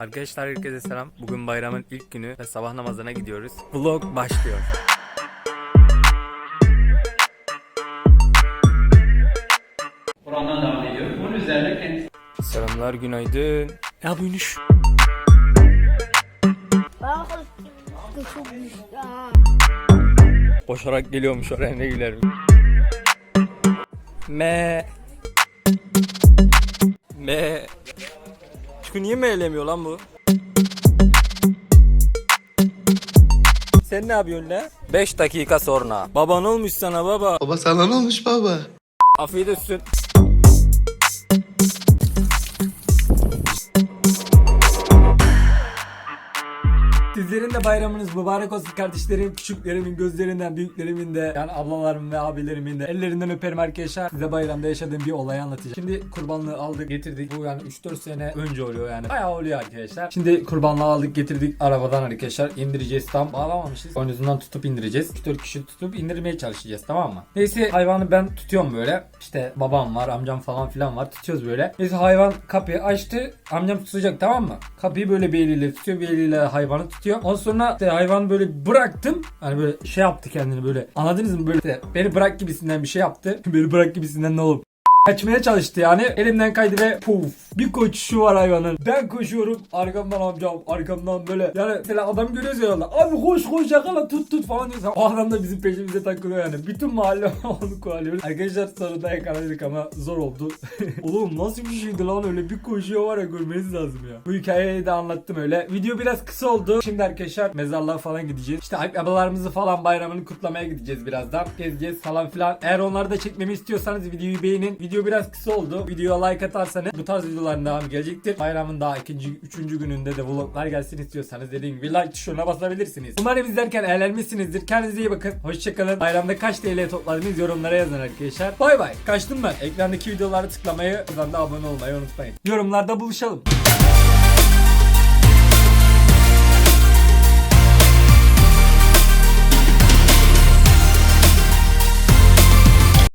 Arkadaşlar herkese selam. Bugün bayramın ilk günü ve sabah namazına gidiyoruz. Vlog başlıyor. Kur'an'dan devam ediyoruz. Bunun üzerine kendisi Selamlar günaydın. Ya düşmüş ya. Koşarak geliyormuş oraya ne gülerim. Me. Me. Çünkü niye meylemiyor lan bu? Sen ne yapıyorsun lan? 5 dakika sonra. Baban olmuş sana baba. Baba sana ne olmuş baba? Afiyet olsun. Sizlerin de bayramınız mübarek olsun kardeşlerim. Küçüklerimin gözlerinden, büyüklerimin de yani ablalarımın ve abilerimin de ellerinden öperim arkadaşlar. Size bayramda yaşadığım bir olayı anlatacağım. Şimdi kurbanlığı aldık getirdik. Bu yani 3-4 sene önce oluyor yani. Bayağı oluyor arkadaşlar. Şimdi kurbanlığı aldık getirdik arabadan arkadaşlar. indireceğiz tam bağlamamışız. Boynuzundan tutup indireceğiz. 3-4 kişi tutup indirmeye çalışacağız tamam mı? Neyse hayvanı ben tutuyorum böyle. İşte babam var, amcam falan filan var. Tutuyoruz böyle. Neyse hayvan kapıyı açtı. Amcam tutacak tamam mı? Kapıyı böyle bir eliyle tutuyor, bir eliyle hayvanı tutuyor. Ondan sonra işte hayvanı böyle bıraktım. Hani böyle şey yaptı kendini böyle. Anladınız mı? Böyle işte beni bırak gibisinden bir şey yaptı. beni bırak gibisinden ne olur? Kaçmaya çalıştı yani. Elimden kaydı ve puf. Bir koşuşu var hayvanın. Ben koşuyorum. Arkamdan amcam. Arkamdan böyle. Yani mesela adam görüyoruz ya yolda. Abi koş koş yakala tut tut falan diyorsa. O adam da bizim peşimize takılıyor yani. Bütün mahalle onu kovalıyor. Arkadaşlar sonunda yakaladık ama zor oldu. Oğlum nasıl bir şeydi lan öyle bir koşuyor var ya görmeniz lazım ya. Bu hikayeyi de anlattım öyle. Video biraz kısa oldu. Şimdi arkadaşlar mezarlığa falan gideceğiz. İşte akrabalarımızı falan bayramını kutlamaya gideceğiz birazdan. Gezeceğiz falan filan. Eğer onları da çekmemi istiyorsanız videoyu beğenin. Video biraz kısa oldu. Videoya like atarsanız bu tarz videoların devamı gelecektir. Bayramın daha ikinci, üçüncü gününde de vloglar gelsin istiyorsanız dediğim gibi like tuşuna basabilirsiniz. Umarım izlerken eğlenmişsinizdir. Kendinize iyi bakın. Hoşçakalın. Bayramda kaç TL topladınız yorumlara yazın arkadaşlar. Bay bay. Kaçtım ben. Ekrandaki videoları tıklamayı, buradan da abone olmayı unutmayın. Yorumlarda buluşalım.